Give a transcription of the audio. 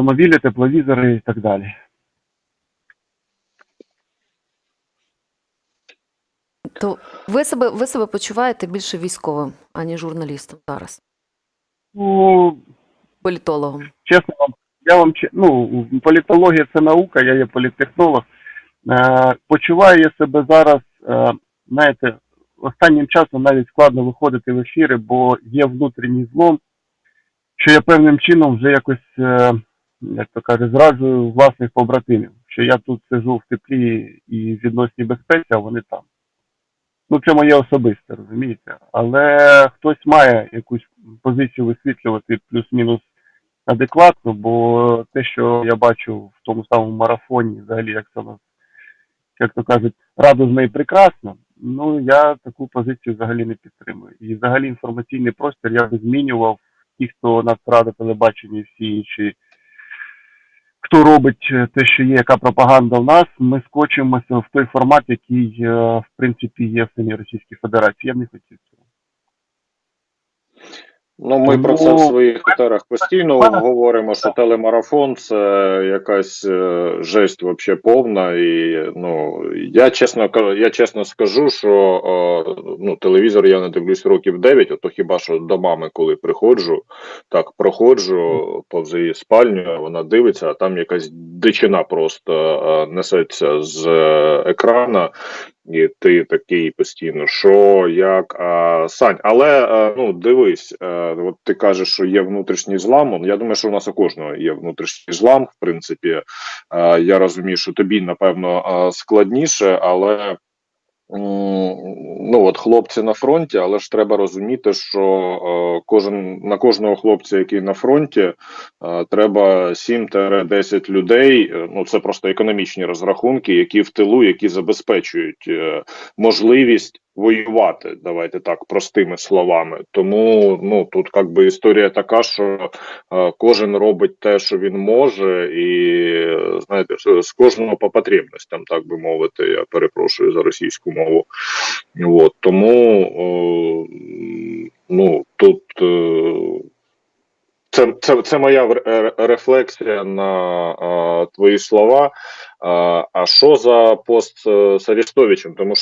автомобілі, тепловізори і так далі. То ви себе, ви себе почуваєте більше військовим, аніж журналістом зараз, Ну, політологом. чесно вам, я вам ну, політологія це наука, я є політтехнолог. Е, почуваю я себе зараз, е, знаєте, останнім часом навіть складно виходити в ефіри, бо є внутрішній злом, що я певним чином вже якось, е, як то кажуть, зраджую власних побратимів, що я тут сижу в теплі і в відносній безпеці, а вони там. Ну, це моє особисте, розумієте? Але хтось має якусь позицію висвітлювати плюс-мінус адекватно, бо те, що я бачу в тому самому марафоні, взагалі, як це у нас, як то кажуть, радужно і прекрасно, ну я таку позицію взагалі не підтримую. І взагалі інформаційний простір я би змінював ті, хто Нацрада, телебачення і всі інші. Хто робить е, те, що є, яка пропаганда в нас, ми скочимося в той формат, який, е, в принципі, є в самій Російській Федерації. Я б не хотів. Ну, ми про це в своїх етерах постійно говоримо, що телемарафон це якась е, жесть вообще повна. І ну я чесно я чесно скажу, що е, ну телевізор я не дивлюсь років 9, ото хіба що до мами, коли приходжу, так проходжу повз її спальню, вона дивиться, а там якась дичина просто е, несеться з е, екрана. І ти такий постійно, що як а, Сань, але е, ну дивись, от ти кажеш, що є внутрішній злам. Я думаю, що у нас у кожного є внутрішній злам. В принципі, я розумію, що тобі напевно складніше, але ну от хлопці на фронті, але ж треба розуміти, що е, кожен на кожного хлопця, який на фронті, е, треба 7-10 людей. е, Ну це просто економічні розрахунки, які в тилу, які забезпечують можливість воювати. Давайте так простими словами. Тому ну тут як би історія така, що е, кожен робить те, що він може, і е, знаєте, з- кожного по потребностям, так би мовити. Я перепрошую за російську мову. От тому о, ну тут. е, Це, це, це моя е, рефлексія на е, твої слова. Е, а що за пост е, з Арестовичем? Тому що